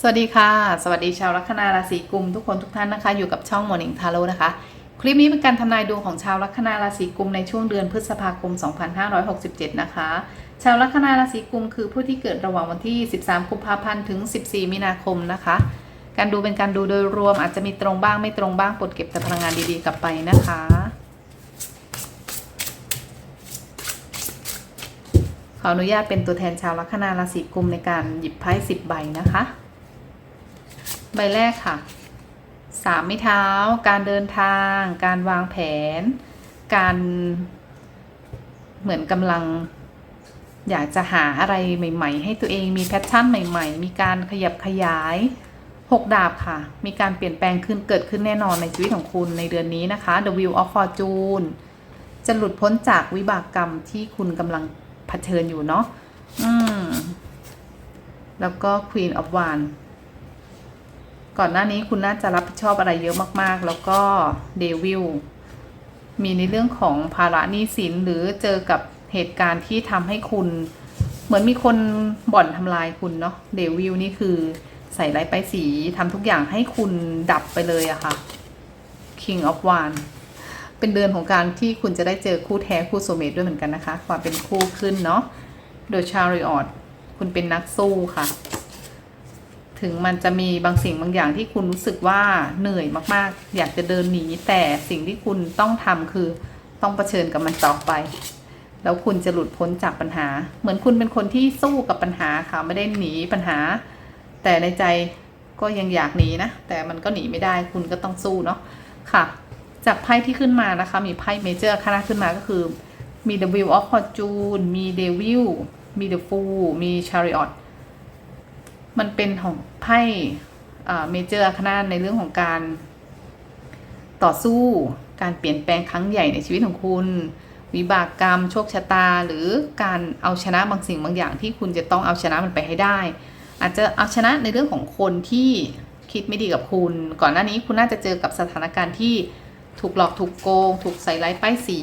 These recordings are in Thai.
สวัสดีค่ะ สวัสดีชาวลัคนาราศีกุมทุกคนทุกท่านนะคะ อยู่กับช่อง Morning Tarot นะคะ คลิปนี้เป็นการทำนายดวงของชาวลัคนาราศีกุมในช่วงเดือนพฤษภาคม 2567 นะคะ ชาวลัคนาราศีกุมคือผู้ที่เกิดระหว่างวันที่ 13 กุมภาพันธ์ถึง 14 มีนาคมนะคะ การดูเป็นการดูโดยรวมอาจจะมีตรงบ้างไม่ตรงบ้างปลดเก็บแต่พลังงานดีๆกลับไปนะคะขออนุญาตเป็นตัวแทนชาวลัคนาราศีกุมในการหยิบไพ่10 ใบนะคะ ใบแรกค่ะสามไม้เท้า การเดินทาง การวางแผน การเหมือนกำลัง อยากจะหาอะไรใหม่ ๆ ให้ตัวเองมีแพชชั่นใหม่ ๆ มีการขยับขยายหกดาบค่ะ มีการเปลี่ยนแปลงขึ้นเกิดขึ้นแน่นอนในชีวิตของคุณในเดือนนี้นะคะ The Wheel of Fortune จะหลุดพ้นจากวิบากกรรมที่คุณกำลังเผชิญอยู่เนาะอืมแล้วก็ Queen of Wands ก่อนหน้านี้คุณน่าจะรับผิดชอบอะไรเยอะมากๆ แล้วก็เดวิลมีในเรื่องของภาระหนี้สินหรือเจอกับเหตุการณ์ที่ทำให้คุณ เหมือนมีคนบ่อนทำลายคุณเนาะเดวิลนี่คือใส่ไร้ไปสีทำทุกอย่างให้คุณดับไปเลยอะค่ะ King of Wands เป็นเดือนของการที่คุณจะได้เจอคู่แท้คู่โซเมตด้วยเหมือนกันนะคะ ความเป็นคู่ขึ้นเนาะโดยชาริออตคุณเป็นนักสู้ค่ะ ถึงมันจะมีบางสิ่งบางอย่างที่คุณรู้สึกว่าเหนื่อยมากๆ อยากจะเดินหนีแต่สิ่งที่คุณต้องทำคือต้องเผชิญกับมันต่อไป แล้วคุณจะหลุดพ้นจากปัญหา เหมือนคุณเป็นคนที่สู้กับปัญหาค่ะไม่ได้หนีปัญหา แต่ในใจก็ยังอยากหนีนะ แต่มันก็หนีไม่ได้คุณก็ต้องสู้เนาะค่ะ จากไพ่ที่ขึ้นมานะคะ มีไพ่เมเจอร์คณะขึ้นมาก็คือมี The Wheel of Fortune มี Devil มี The Fool มี Chariot มันเป็นของไพ่เมเจอร์คณะในเรื่องของการต่อสู้การเปลี่ยนแปลงครั้งใหญ่ในชีวิตของคุณ วิบากกรรม โชคชะตา หรือการเอาชนะบางสิ่งบางอย่างที่คุณจะต้องเอาชนะมันไปให้ได้ อาจจะเอาชนะในเรื่องของคนที่คิดไม่ดีกับคุณ ก่อนหน้านี้คุณน่าจะเจอกับสถานการณ์ที่ถูกหลอกถูกโกง ถูกใส่ร้ายป้ายสี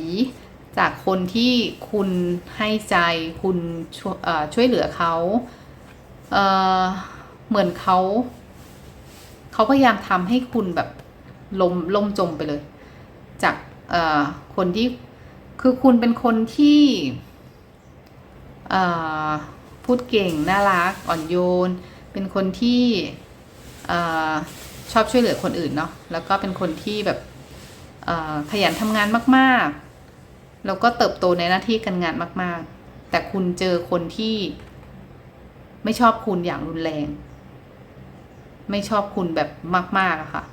จากคนที่คุณให้ใจคุณช่วยเอ่อช่วยเหลือเขาเเหมือนเขาเขาพยายามทำให้คุณแบบลมล่มจมไปเลย จากคนที่คือคุณเป็นคนที่พูดเก่ง น่ารัก อ่อนโยน เป็นคนที่ชอบช่วยเหลือคนอื่นเนาะแล้วก็เป็นคนที่แบบขยันทำงานมากๆ แล้วก็เติบโตในหน้าที่การงานมาก ๆ แต่คุณเจอคนที่ไม่ชอบคุณอย่างรุนแรง ไม่ชอบคุณแบบมากๆอะค่ะ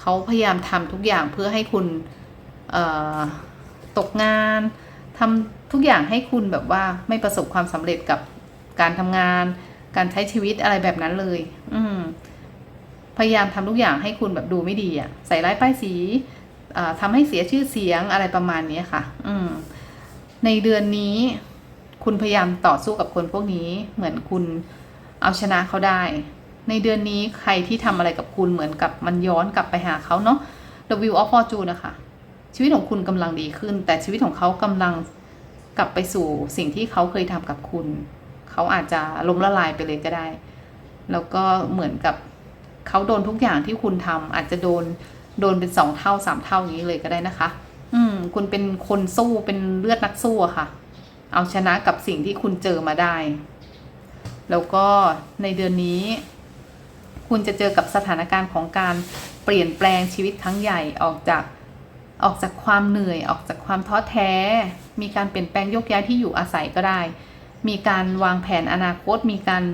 เขาพยายามทำทุกอย่างเพื่อให้คุณตกงานทำทุกอย่างให้คุณแบบว่าไม่ประสบความสำเร็จกับการทำงาน การใช้ชีวิตอะไรแบบนั้นเลย อืมพยายามทำทุกอย่างให้คุณแบบดูไม่ดีอะใส่ร้ายป้ายสีทำให้เสียชื่อเสียงอะไรประมาณนี้ค่ะ อืมในเดือนนี้ คุณพยายามต่อสู้กับคนพวกนี้เหมือนคุณเอาชนะเขาได้ ในเดือนนี้ใครที่ทำอะไรกับคุณเหมือนกับมันย้อนกลับไปหาเขาเนาะ The Wheel of Fortune นะคะ ชีวิตของคุณกำลังดีขึ้น แต่ชีวิตของเขากำลังกลับไปสู่สิ่งที่เขาเคยทำกับคุณ เขาอาจจะล้มละลายไปเลยก็ได้ แล้วก็เหมือนกับเขาโดนทุกอย่างที่คุณทำอาจจะโดนโดนเป็นสองเท่าสามเท่าอย่างนี้เลยก็ได้นะคะ อืม คุณเป็นคนสู้เป็นเลือดนักสู้อะค่ะ เอาชนะกับสิ่งที่คุณเจอมาได้ แล้วก็ในเดือนนี้ คุณจะเจอกับสถานการณ์ของการเปลี่ยนแปลงชีวิตครั้งใหญ่ออกจากออกจากความเหนื่อยออกจากความท้อแท้ มีการเปลี่ยนแปลงยกย้ายที่อยู่อาศัยก็ได้ มีการวางแผนอนาคต มีการ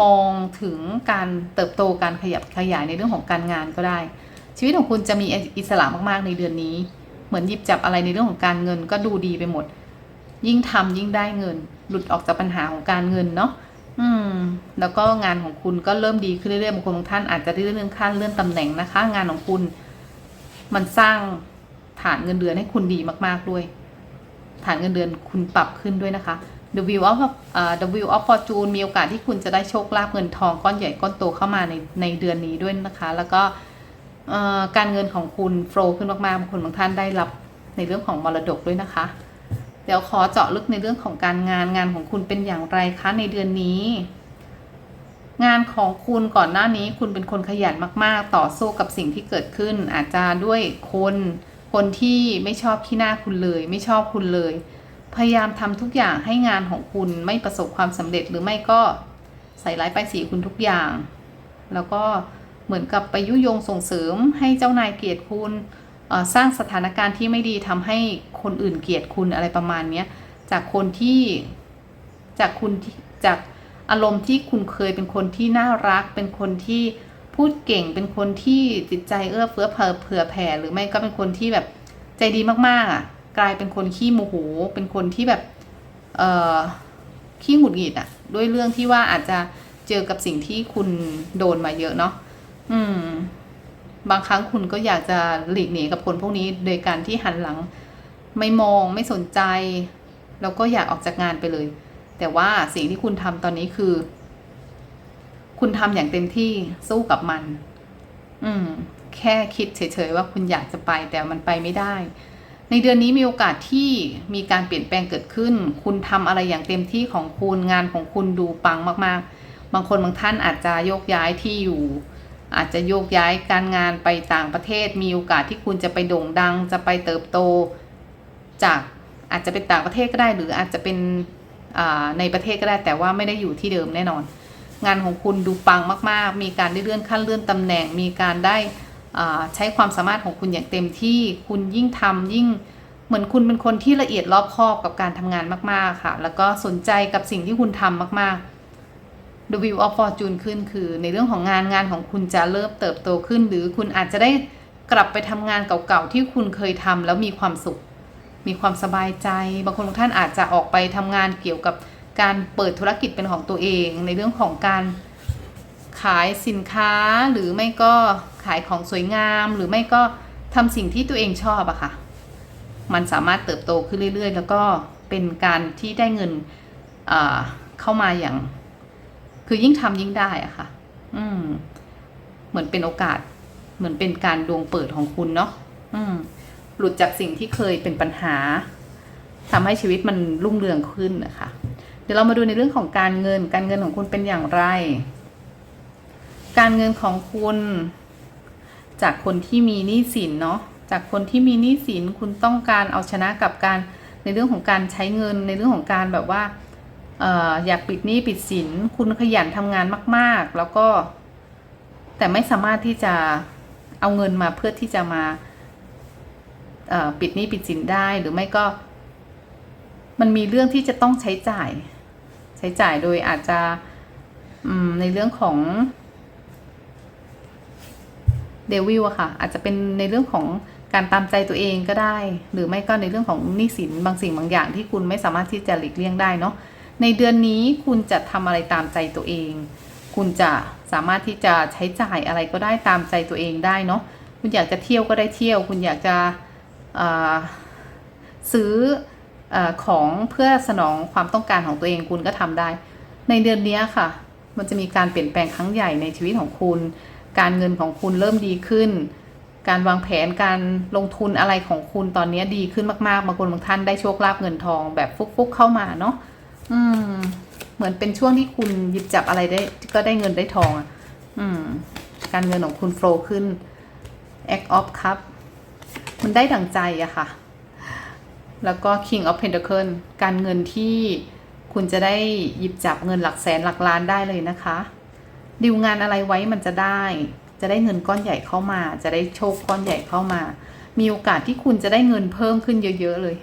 มองถึงการเติบโตการขยับขยายในเรื่องของการงานก็ได้ ชีวิตของคุณจะมีอิสระมากๆในเดือนนี้ เหมือนหยิบจับอะไรในเรื่องของการเงินก็ดูดีไปหมด ยิ่งทำยิ่งได้เงิน หลุดออกจากปัญหาของการเงินเนาะ อืม แล้วก็งานของคุณก็เริ่มดีขึ้นเรื่อยๆบางคนบางท่านอาจจะได้เลื่อนขั้นเลื่อนตำแหน่งนะคะ งานของคุณ มันสร้างฐานเงินเดือนให้คุณดีมาก ๆด้วย ฐานเงินเดือนคุณปรับขึ้นด้วยนะคะ The Wheel of เอ่อ The Wheel of Fortune มีโอกาสที่คุณจะได้โชคลาภเงินทองก้อนใหญ่ก้อนโตเข้ามาในในเดือนนี้ด้วยนะคะ แล้วก็การเงินของคุณโฟล์ขึ้นมากๆบางคนบางท่านได้รับในเรื่องของมรดกด้วยนะคะ เดี๋ยวขอเจาะลึกในเรื่องของการงานงานของคุณเป็นอย่างไรคะในเดือนนี้ งานของคุณก่อนหน้านี้คุณเป็นคนขยันมาก ๆ ต่อสู้กับสิ่งที่เกิดขึ้น อาจจะด้วยคนคนที่ไม่ชอบขี้หน้าคุณเลย ไม่ชอบคุณเลย พยายามทำทุกอย่างให้งานของคุณไม่ประสบความสำเร็จหรือไม่ก็ใส่ร้ายป้ายสีคุณทุกอย่าง แล้วก็เหมือนกับไปยุยงส่งเสริมให้เจ้านายเกลียดคุณ สร้างสถานการณ์ที่ไม่ดีทำให้คนอื่นเกลียดคุณอะไรประมาณเนี้ยจากคนที่จากคุณที่จากอารมณ์ที่คุณเคยเป็นคนที่น่ารัก เป็นคนที่พูดเก่ง เป็นคนที่จิตใจเอื้อเฟื้อเผื่อเผื่อแผ่หรือไม่ก็เป็นคนที่แบบใจดีมากๆอะ กลายเป็นคนขี้โมโห เป็นคนที่แบบเอ่อขี้หงุดหงิดอะ ด้วยเรื่องที่ว่าอาจจะเจอกับสิ่งที่คุณโดนมาเยอะเนาะอืม บางครั้งคุณก็อยากจะหลีกหนีกับคนพวกนี้ โดยการที่หันหลังไม่มองไม่สนใจ แล้วก็อยากออกจากงานไปเลย แต่ว่าสิ่งที่คุณทำตอนนี้คือ คุณทำอย่างเต็มที่สู้กับมัน อืม แค่คิดเฉยๆว่าคุณอยากจะไปแต่มันไปไม่ได้ ในเดือนนี้มีโอกาสที่มีการเปลี่ยนแปลงเกิดขึ้น คุณทำอะไรอย่างเต็มที่ของคุณงานของคุณดูปังมาก ๆ บางคนบางท่านอาจจะโยกย้ายที่อยู่ อาจจะโยกย้ายการงานไปต่างประเทศ มีโอกาสที่คุณจะไปโด่งดัง จะไปเติบโต จากอาจจะเป็นต่างประเทศก็ได้ หรืออาจจะเป็นในประเทศก็ได้ แต่ว่าไม่ได้อยู่ที่เดิมแน่นอน งานของคุณดูปังมาก ๆ มีการได้เลื่อนขั้นเลื่อนตำแหน่ง มีการได้ใช้ความสามารถของคุณอย่างเต็มที่ คุณยิ่งทำยิ่งเหมือนคุณเป็นคนที่ละเอียดรอบคอบกับการทำงานมาก ๆ ค่ะ แล้วก็สนใจกับสิ่งที่คุณทำมาก ๆ The View of Fortune ขึ้นคือในเรื่องของงานงานของคุณจะเริ่มเติบโตขึ้น หรือคุณอาจจะได้กลับไปทำงานเก่าๆที่คุณเคยทำแล้วมีความสุข มีความสบายใจ บางคนบางท่านอาจจะออกไปทำงานเกี่ยวกับการเปิดธุรกิจเป็นของตัวเอง ในเรื่องของการขายสินค้าหรือไม่ก็ขายของสวยงาม หรือไม่ก็ทำสิ่งที่ตัวเองชอบอะค่ะ มันสามารถเติบโตขึ้นเรื่อยๆ แล้วก็เป็นการที่ได้เงินเข้ามาอย่าง คือยิ่งทำยิ่งได้อะค่ะ อืม เหมือนเป็นโอกาส เหมือนเป็นการดวงเปิดของคุณเนาะอืม หลุดจากสิ่งที่เคยเป็นปัญหาทำให้ชีวิตมันรุ่งเรืองขึ้นนะคะ เดี๋ยวเรามาดูในเรื่องของการเงิน การเงินของคุณเป็นอย่างไร การเงินของคุณ จากคนที่มีหนี้สินเนาะ จากคนที่มีหนี้สินคุณต้องการเอาชนะกับการในเรื่องของการใช้เงินในเรื่องของการแบบว่า อยากปิดหนี้ปิดสิน คุณขยันทำงานมาก ๆ แล้วก็ แต่ไม่สามารถที่จะเอาเงินมาเพื่อที่จะมาปิดหนี้ปิดสินได้หรือไม่ก็ มันมีเรื่องที่จะต้องใช้จ่าย ใช้จ่ายโดยอาจจะในเรื่องของเดวิลอะค่ะ อาจจะเป็นในเรื่องของการตามใจตัวเองก็ได้ หรือไม่ก็ในเรื่องของหนี้สินบางสิ่งบางอย่างที่คุณไม่สามารถที่จะหลีกเลี่ยงได้เนาะ ในเดือนนี้คุณจะทำอะไรตามใจตัวเอง คุณจะสามารถที่จะใช้จ่ายอะไรก็ได้ตามใจตัวเองได้เนาะ คุณอยากจะเที่ยวก็ได้เที่ยว คุณอยากจะซื้อออของเพื่อสนองความต้องการของตัวเองคุณก็ทำได้ ในเดือนนี้ค่ะ มันจะมีการเปลี่ยนแปลงครั้งใหญ่ในชีวิตของคุณ การเงินของคุณเริ่มดีขึ้น การวางแผนการลงทุนอะไรของคุณตอนนี้ดีขึ้นมากๆบางคนบางท่านได้โชคลาภเงินทองแบบฟุกๆเข้ามาเนาะ อืม เหมือนเป็นช่วงที่คุณหยิบจับอะไรได้ ก็ได้เงินได้ทองอะ อืม การเงินของคุณโฟล์ขึ้น Act of Cup มันได้ดังใจอะค่ะ แล้วก็ King of Pentacle การเงินที่คุณจะได้หยิบจับเงินหลักแสนหลักล้านได้เลยนะคะดิวงานอะไรไว้มันจะได้ จะได้เงินก้อนใหญ่เข้ามา จะได้โชคก้อนใหญ่เข้ามา มีโอกาสที่คุณจะได้เงินเพิ่มขึ้นเยอะ ๆ เลย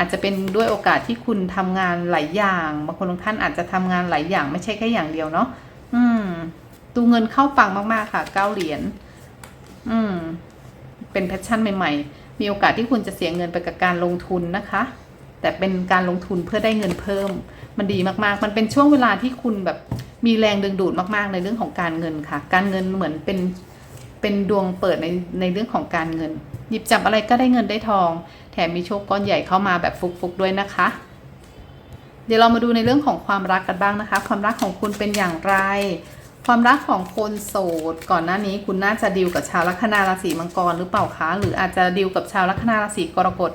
อาจจะเป็นด้วยโอกาสที่คุณทำงานหลายอย่างบางคนบางท่านอาจจะทำงานหลายอย่างไม่ใช่แค่อย่างเดียวเนาะอืมดูเงินเข้าปังมากๆค่ะเก้าเหรียญอืม เป็นแพชชั่นใหม่ ๆ มีโอกาสที่คุณจะเสียเงินไปกับการลงทุนนะคะ แต่เป็นการลงทุนเพื่อได้เงินเพิ่ม มันดีมากๆ มันเป็นช่วงเวลาที่คุณแบบมีแรงดึงดูดมากๆ ในเรื่องของการเงินค่ะ การเงินเหมือนเป็น เป็นดวงเปิดในในเรื่องของการเงิน หยิบจับอะไรก็ได้เงินได้ทอง แถมมีโชคก้อนใหญ่เข้ามาแบบฟุกๆด้วยนะคะ เดี๋ยวเรามาดูในเรื่องของความรักกันบ้างนะคะ ความรักของคุณเป็นอย่างไร ความรักของคนโสด ก่อนหน้านี้คุณน่าจะดีลกับชาวลัคนาราศีมังกรหรือเปล่าคะหรืออาจจะดีลกับชาวลัคนาราศีกรกฎ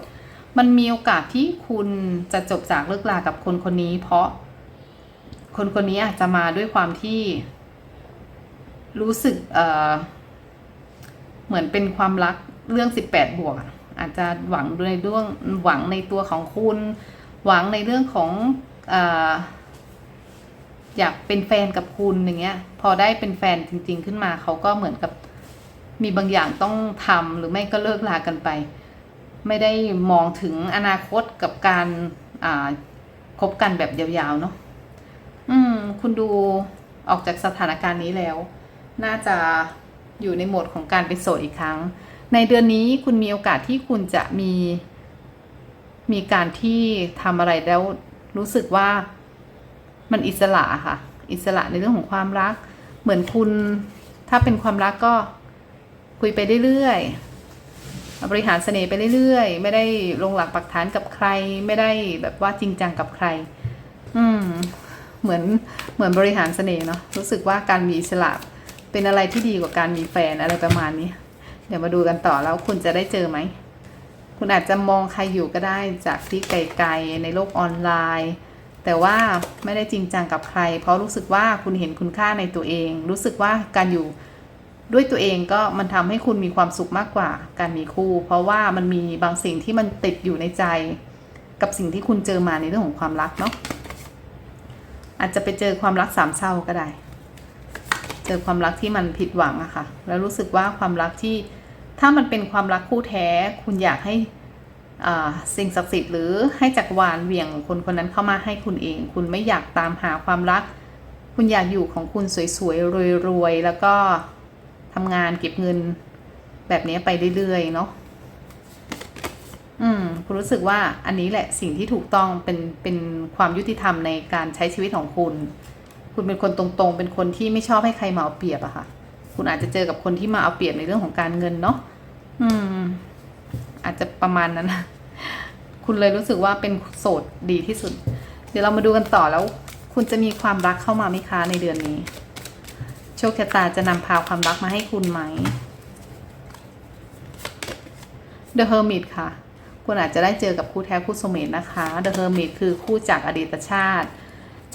มันมีโอกาสที่คุณจะจบจากเลิกลากับคนคนนี้ เพราะ คนคนนี้อาจจะมาด้วยความที่ รู้สึกเอ่อ เหมือนเป็นความรักเรื่อง 18 บวกอาจจะหวังในเรื่องหวังในตัวของคุณ หวังในเรื่องของออยากเป็นแฟนกับคุณอย่างเงี้ย พอได้เป็นแฟนจริง ๆ ขึ้นมาเขาก็เหมือนกับมีบางอย่างต้องทำหรือไม่ก็เลิกลากันไป ไม่ได้มองถึงอนาคตกับการคบกันแบบยาวๆเนาะอืม คุณดูออกจากสถานการณ์นี้แล้ว น่าจะ อยู่ในโหมดของการเป็นโสดอีกครั้ง ในเดือนนี้คุณมีโอกาสที่คุณจะมี มีการที่ทำอะไรแล้วรู้สึกว่ามันอิสระค่ะ อิสระในเรื่องของความรัก เหมือนคุณถ้าเป็นความรักก็คุยไปเรื่อยๆบริหารเสน่ห์ไปเรื่อยๆ ไม่ได้ลงหลักปักฐานกับใคร ไม่ได้แบบว่าจริงจังกับใคร อืม เหมือนเหมือนบริหารเสน่ห์เนาะรู้สึกว่าการมีอิสระ เป็นอะไรที่ดีกว่าการมีแฟนอะไรประมาณนี้ เดี๋ยวมาดูกันต่อแล้วคุณจะได้เจอไหม คุณอาจจะมองใครอยู่ก็ได้จากที่ไกลๆในโลกออนไลน์ แต่ว่าไม่ได้จริงจังกับใคร เพราะรู้สึกว่าคุณเห็นคุณค่าในตัวเอง รู้สึกว่าการอยู่ด้วยตัวเองก็มันทำให้คุณมีความสุขมากกว่าการมีคู่ เพราะว่ามันมีบางสิ่งที่มันติดอยู่ในใจ กับสิ่งที่คุณเจอมาในเรื่องของความรักเนาะอาจจะไปเจอความรักสามเศร้าก็ได้ เจอความรักที่มันผิดหวังอะค่ะ แล้วรู้สึกว่าความรักที่ถ้ามันเป็นความรักคู่แท้คุณอยากให้สิ่งศักดิ์สิทธิ์หรือให้จักรวาลเหวี่ยงคนคนนั้นเข้ามาให้คุณเอง คุณไม่อยากตามหาความรัก คุณอยากอยู่ของคุณสวยๆรวยๆแล้วก็ทำงานเก็บเงินแบบนี้ไปเรื่อยๆเนาะอืมคุณรู้สึกว่าอันนี้แหละสิ่งที่ถูกต้องเป็นเป็นความยุติธรรมในการใช้ชีวิตของคุณ คุณเป็นคนตรงๆ เป็นคนที่ไม่ชอบให้ใครมาเอาเปรียบอะค่ะ คุณอาจจะเจอกับคนที่มาเอาเปรียบในเรื่องของการเงินเนาะอืม อาจจะประมาณนั้นนะคุณเลยรู้สึกว่าเป็นโสดดีที่สุด เดี๋ยวเรามาดูกันต่อแล้ว คุณจะมีความรักเข้ามาไหมคะในเดือนนี้ โชคชะตาจะนำพาความรักมาให้คุณไหม The Hermit ค่ะ คุณอาจจะได้เจอกับคู่แท้คู่โซเมตนะคะ The Hermit คือคู่จากอดีตชาติ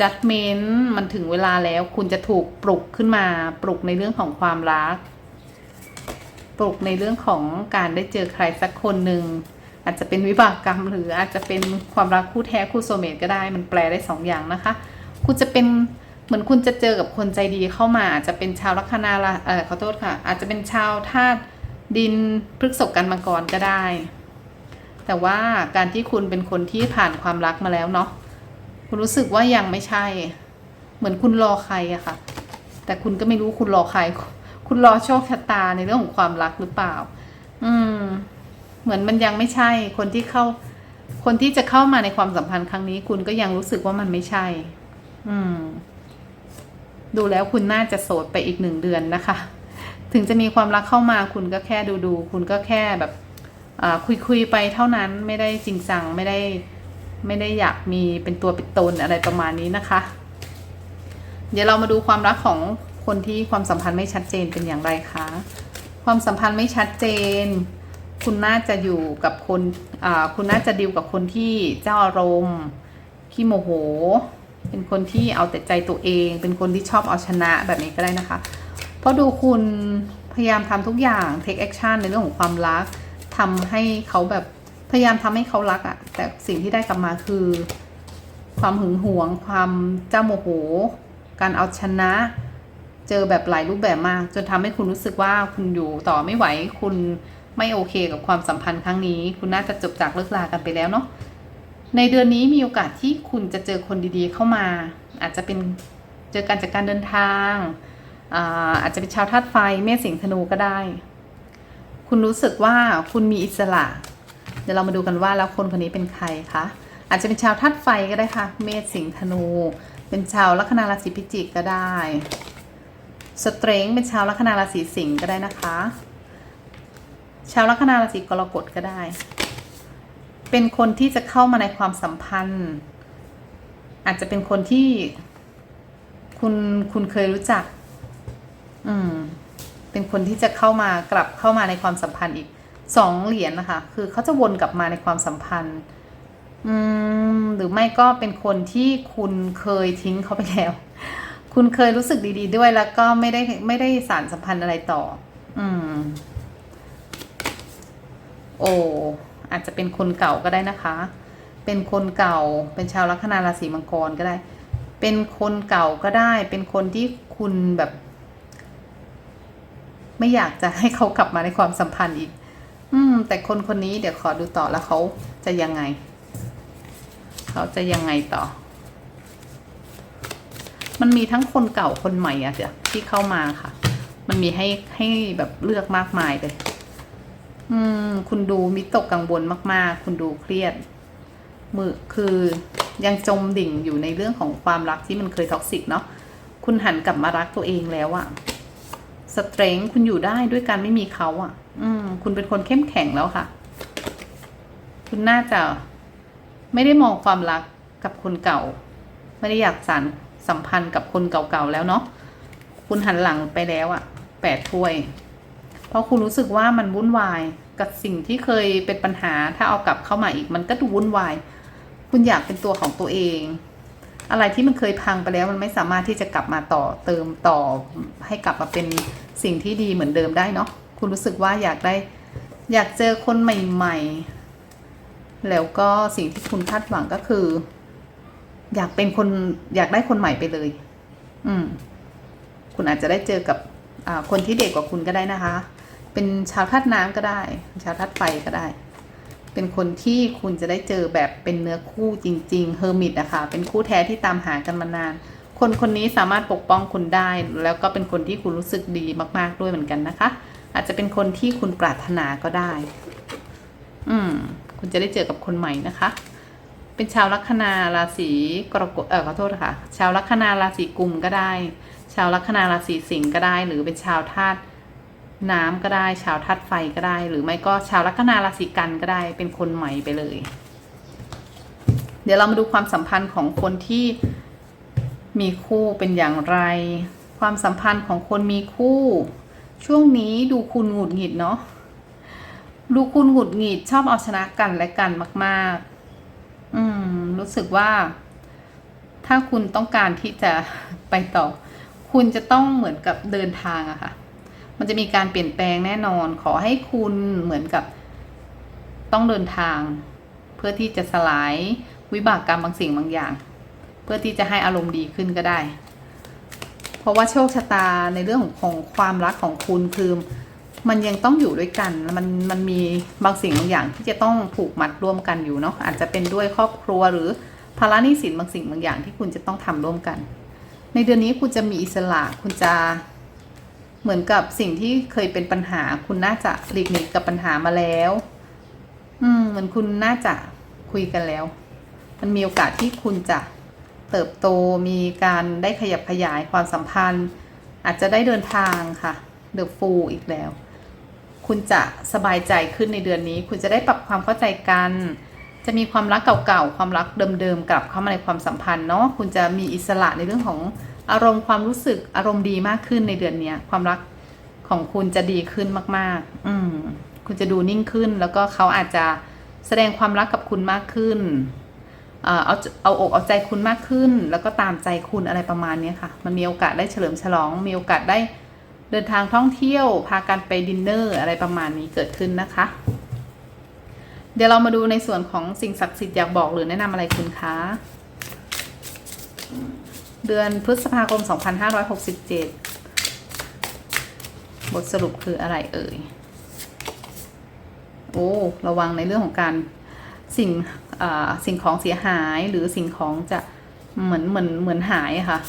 Judgment มันถึงเวลาแล้วคุณจะถูกปลุกขึ้นมา ปลุกในเรื่องของความรัก ปลุกในเรื่องของการได้เจอใครสักคนหนึ่งอาจจะเป็นวิบากกรรม หรืออาจจะเป็นความรักคู่แท้คู่โซเมตก็ได้ มันแปลได้สองอย่างนะคะ คุณจะเป็นเหมือนคุณจะเจอกับคนใจดีเข้ามา อาจจะเป็นชาวลัคนาละเออขอโทษค่ะ อาจจะเป็นชาวธาตุดินพฤกษกันมังกรก็ได้ แต่ว่าการที่คุณเป็นคนที่ผ่านความรักมาแล้วเนาะ คุณรู้สึกว่ายังไม่ใช่ เหมือนคุณรอใครอะค่ะ แต่คุณก็ไม่รู้คุณรอใคร คุณรอโชคชะตาในเรื่องของความรักหรือเปล่า อืม เหมือนมันยังไม่ใช่ คนที่เข้า คนที่จะเข้ามาในความสัมพันธ์ครั้งนี้ คุณก็ยังรู้สึกว่ามันไม่ใช่ อืม ดูแล้วคุณน่าจะโสดไปอีกหนึ่งเดือนนะคะ ถึงจะมีความรักเข้ามา คุณก็แค่ดูดู คุณก็แค่แบบคุยคุยไปเท่านั้นไม่ได้จริงจังไม่ได้ ไม่ได้อยากมีเป็นตัวเป็นตนอะไรประมาณนี้นะคะ เดี๋ยวเรามาดูความรักของคนที่ความสัมพันธ์ไม่ชัดเจนเป็นอย่างไรคะ ความสัมพันธ์ไม่ชัดเจน คุณน่าจะอยู่กับคนคุณน่าจะดิวกับคนที่เจ้าอารมณ์ขี้โมโห เป็นคนที่เอาแต่ใจตัวเอง เป็นคนที่ชอบเอาชนะแบบนี้ก็ได้นะคะ เพราะดูคุณพยายามทำทุกอย่าง take action ในเรื่องของความรักทำให้เขาแบบ พยายามทำให้เขารักอะแต่สิ่งที่ได้กลับมาคือ ความหึงหวง ความเจ้าโมโห การเอาชนะ เจอแบบหลายรูปแบบมาก จนทำให้คุณรู้สึกว่าคุณอยู่ต่อไม่ไหว คุณไม่โอเคกับความสัมพันธ์ครั้งนี้ คุณน่าจะจบจากเลิกลากันไปแล้วเนาะ ในเดือนนี้มีโอกาสที่คุณจะเจอคนดีๆเข้ามา อาจจะเป็นเจอกันจากการเดินทางอ่าอาจจะเป็นชาวธาตุไฟเมษสิงห์ธนูก็ได้ คุณรู้สึกว่าคุณมีอิสระ เดี๋ยวเรามาดูกันว่าแล้วคนคนนี้เป็นใครคะอาจจะเป็นชาวธาตุไฟก็ได้ค่ะ เมษสิงห์ธนู เป็นชาวลัคนาราศีพิจิกก็ได้สเตรงเป็นชาวลัคนาราศีสิงห์ก็ได้นะคะ ชาวลัคนาราศีกรกฎก็ได้ เป็นคนที่จะเข้ามาในความสัมพันธ์ อาจจะเป็นคนที่คุณคุณเคยรู้จัก อืม เป็นคนที่จะเข้ามากลับเข้ามาในความสัมพันธ์อีก สองเหรียญนะคะ คือเขาจะวนกลับมาในความสัมพันธ์ อืม หรือไม่ก็เป็นคนที่คุณเคยทิ้งเขาไปแล้ว คุณเคยรู้สึกดี ๆ ด้วยแล้วก็ไม่ได้ไม่ได้สารสัมพันธ์อะไรต่อ อืม โออาจจะเป็นคนเก่าก็ได้นะคะ เป็นคนเก่า เป็นชาวลัคนาราศีมังกรก็ได้ เป็นคนเก่าก็ได้ เป็นคนที่คุณแบบ ไม่อยากจะให้เขากลับมาในความสัมพันธ์อีก อืม แต่คนคนนี้เดี๋ยวขอดูต่อแล้วเขาจะยังไง เขาจะยังไงต่อ มันมีทั้งคนเก่าคนใหม่อะเดี๋ยวที่เข้ามาค่ะ มันมีให้ให้แบบเลือกมากมายเลย อืม คุณดูมิตกกังวลมาก ๆ คุณดูเครียด มือคือยังจมดิ่งอยู่ในเรื่องของความรักที่มันเคยท็อกซิกเนาะคุณหันกลับมารักตัวเองแล้วอะสเตรงคุณอยู่ได้ด้วยการไม่มีเขาอะ อืม คุณเป็นคนเข้มแข็งแล้วค่ะ คุณน่าจะไม่ได้มองความรักกับคนเก่า ไม่ได้อยากสานสัมพันธ์กับคนเก่าๆแล้วเนาะ คุณหันหลังไปแล้วอะแปดถ้วย เพราะคุณรู้สึกว่ามันวุ่นวายกับสิ่งที่เคยเป็นปัญหาถ้าเอากลับเข้ามาอีก มันก็ดูวุ่นวาย คุณอยากเป็นตัวของตัวเอง อะไรที่มันเคยพังไปแล้ว มันไม่สามารถที่จะกลับมาต่อเติมต่อให้กลับมาเป็นสิ่งที่ดีเหมือนเดิมได้เนาะ คุณรู้สึกว่าอยากได้อยากเจอคนใหม่ ๆ แล้วก็สิ่งที่คุณคาดหวังก็คือ อยากเป็นคนอยากได้คนใหม่ไปเลย อืม คุณอาจจะได้เจอกับคนที่เด็กกว่าคุณก็ได้นะคะ เป็นชาวธาตุน้ำก็ได้ ชาวธาตุไฟก็ได้ เป็นคนที่คุณจะได้เจอแบบเป็นเนื้อคู่จริง ๆ เฮอร์มิตอะคะ เป็นคู่แท้ที่ตามหากันมานาน คนคนนี้สามารถปกป้องคุณได้ แล้วก็เป็นคนที่คุณรู้สึกดีมาก ๆ ด้วยเหมือนกันนะคะ อาจจะเป็นคนที่คุณปรารถนาก็ได้ อืม คุณจะได้เจอกับคนใหม่นะคะ เป็นชาวลัคนาราศีกรกฎเออขอโทษค่ะ ชาวลัคนาราศีกุมก็ได้ ชาวลัคนาราศีสิงห์ก็ได้ หรือเป็นชาวธาตุน้ำก็ได้ ชาวธาตุไฟก็ได้ หรือไม่ก็ชาวลัคนาราศีกันก็ได้ เป็นคนใหม่ไปเลย เดี๋ยวเรามาดูความสัมพันธ์ของคนที่มีคู่เป็นอย่างไร ความสัมพันธ์ของคนมีคู่ ช่วงนี้ดูคุณหงุดหงิดเนาะดูคุณหงุดหงิดชอบเอาชนะกันและกันมาก ๆ อืม รู้สึกว่า ถ้าคุณต้องการที่จะไปต่อ คุณจะต้องเหมือนกับเดินทางอะค่ะ มันจะมีการเปลี่ยนแปลงแน่นอน ขอให้คุณเหมือนกับ ต้องเดินทาง เพื่อที่จะสลายวิบากกรรมบางสิ่งบางอย่าง เพื่อที่จะให้อารมณ์ดีขึ้นก็ได้ เพราะว่าโชคชะตาในเรื่องของของความรักของคุณคือมันยังต้องอยู่ด้วยกัน มันมันมีบางสิ่งบางอย่างที่จะต้องผูกมัดร่วมกันอยู่เนาะ อาจจะเป็นด้วยครอบครัวหรือภาระหนี้สินบางสิ่งบางอย่างที่คุณจะต้องทำร่วมกัน ในเดือนนี้คุณจะมีอิสระคุณจะเหมือนกับสิ่งที่เคยเป็นปัญหา คุณน่าจะหลีกหนีกับปัญหามาแล้ว อืมเหมือนคุณน่าจะคุยกันแล้ว มันมีโอกาสที่คุณจะ เติบโตมีการได้ขยับขยายความสัมพันธ์ อาจจะได้เดินทางค่ะเดอะฟูอีกแล้ว คุณจะสบายใจขึ้นในเดือนนี้ คุณจะได้ปรับความเข้าใจกัน จะมีความรักเก่าๆความรักเดิมๆกลับเข้ามาในความสัมพันธ์เนาะคุณจะมีอิสระในเรื่องของอารมณ์ความรู้สึกอารมณ์ดีมากขึ้นในเดือนนี้ความรักของคุณจะดีขึ้นมาก ๆ อืมคุณจะดูนิ่งขึ้น แล้วก็เขาอาจจะแสดงความรักกับคุณมากขึ้น เอาเอาอกเอาใจคุณมากขึ้น แล้วก็ตามใจคุณอะไรประมาณนี้ค่ะ มันมีโอกาสได้เฉลิมฉลอง มีโอกาสได้เดินทางท่องเที่ยว พากันไปดินเนอร์อะไรประมาณนี้เกิดขึ้นนะคะ เดี๋ยวเรามาดูในส่วนของสิ่งศักดิ์สิทธิ์อยากบอกหรือแนะนำอะไรคุณคะ เดือนพฤษภาคม 2567 บทสรุปคืออะไรเอ่ย โอ้ ระวังในเรื่องของการ สิ่งอ่าสิ่งของเสียหายหรือสิ่งของจะเหมือนเหมือนเหมือนหายค่ะ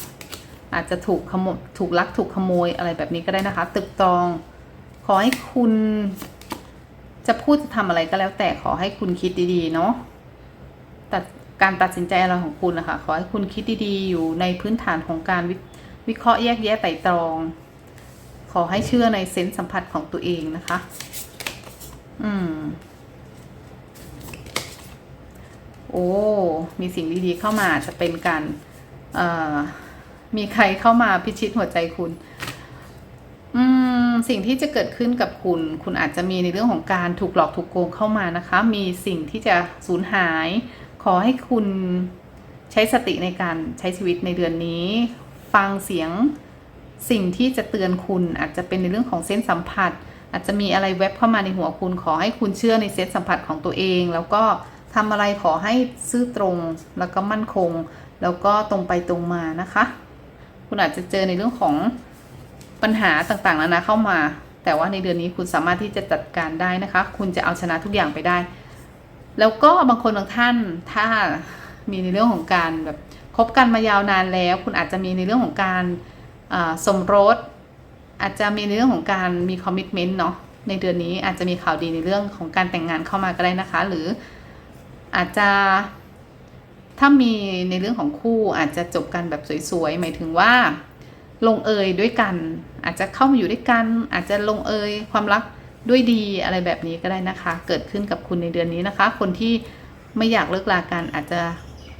อาจจะถูกขโมยถูกลักถูกขโมยอะไรแบบนี้ก็ได้นะคะ ตึกตรอง ขอให้คุณ จะพูดจะทำอะไรก็แล้ว แต่ขอให้คุณคิดดีๆเนาะแต่การตัดสินใจอะไรของคุณนะคะขอให้คุณคิดดีๆ อยู่ในพื้นฐานของการวิวิเคราะห์แยกแยะไต่ตรอง ขอให้เชื่อในเซนส์สัมผัสของตัวเองนะคะ อืม โอ้ มีสิ่งดีๆเข้ามาจะเป็นการมีใครเข้ามาพิชิตหัวใจคุณอืมสิ่งที่จะเกิดขึ้นกับคุณ คุณอาจจะมีในเรื่องของการถูกหลอกถูกโกงเข้ามานะคะ มีสิ่งที่จะสูญหาย ขอให้คุณใช้สติในการใช้ชีวิตในเดือนนี้ ฟังเสียงสิ่งที่จะเตือนคุณอาจจะเป็นในเรื่องของเส้นสัมผัส อาจจะมีอะไรแวบเข้ามาในหัวคุณ ขอให้คุณเชื่อในเซนสัมผัสของตัวเอง แล้วก็ ทำอะไรขอให้ซื่อตรงแล้วก็มั่นคง แล้วก็ตรงไปตรงมานะคะ คุณอาจจะเจอในเรื่องของปัญหาต่างๆนานาเข้ามา แต่ว่าในเดือนนี้คุณสามารถที่จะจัดการได้นะคะ คุณจะเอาชนะทุกอย่างไปได้ แล้วก็บางคนบางท่านถ้ามีในเรื่องของการแบบคบกันมายาวนานแล้ว คุณอาจจะมีในเรื่องของการสมรส อาจจะมีในเรื่องของการมีคอมมิชเมนต์เนาะในเดือนนี้อาจจะมีข่าวดีในเรื่องของการแต่งงานเข้ามาก็ได้นะคะ หรือ อาจจะถ้ามีในเรื่องของคู่อาจจะจบกันแบบสวยๆ หมายถึงว่า ลงเอยด้วยกัน อาจจะเข้ามาอยู่ด้วยกัน อาจจะลงเอยความรักด้วยดีอะไรแบบนี้ก็ได้นะคะ เกิดขึ้นกับคุณในเดือนนี้นะคะ คนที่ไม่อยากเลิกลากันอาจจะ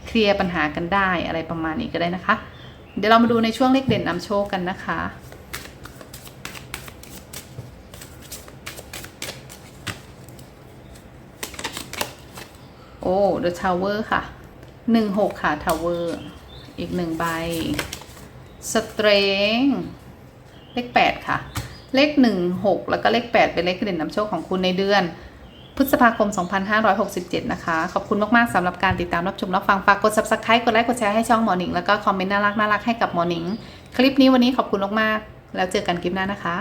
เคลียร์ปัญหากันได้อะไรประมาณนี้ก็ได้นะคะ เดี๋ยวเรามาดูในช่วงเลขเด่นนำโชคกันนะคะ โอ้ The Tower ค่ะหนึ่งหกค่ะ Tower อีกหนึ่งใบ Strength เลขแปดค่ะ เลขหนึ่งหกแล้วก็เลขแปดเป็นเลขเด่นนำโชคของคุณในเดือน พฤษภาคม 2567 นะคะ ขอบคุณมาก ๆสำหรับการติดตามรับชมรับฟัง ฝากกด subscribe กดไลค์ กดแชร์ให้ช่องหมอหนิง แล้วก็คอมเมนต์น่ารักน่ารักให้กับหมอหนิง คลิปนี้วันนี้ขอบคุณมากๆแล้วเจอกันคลิปหน้านะคะ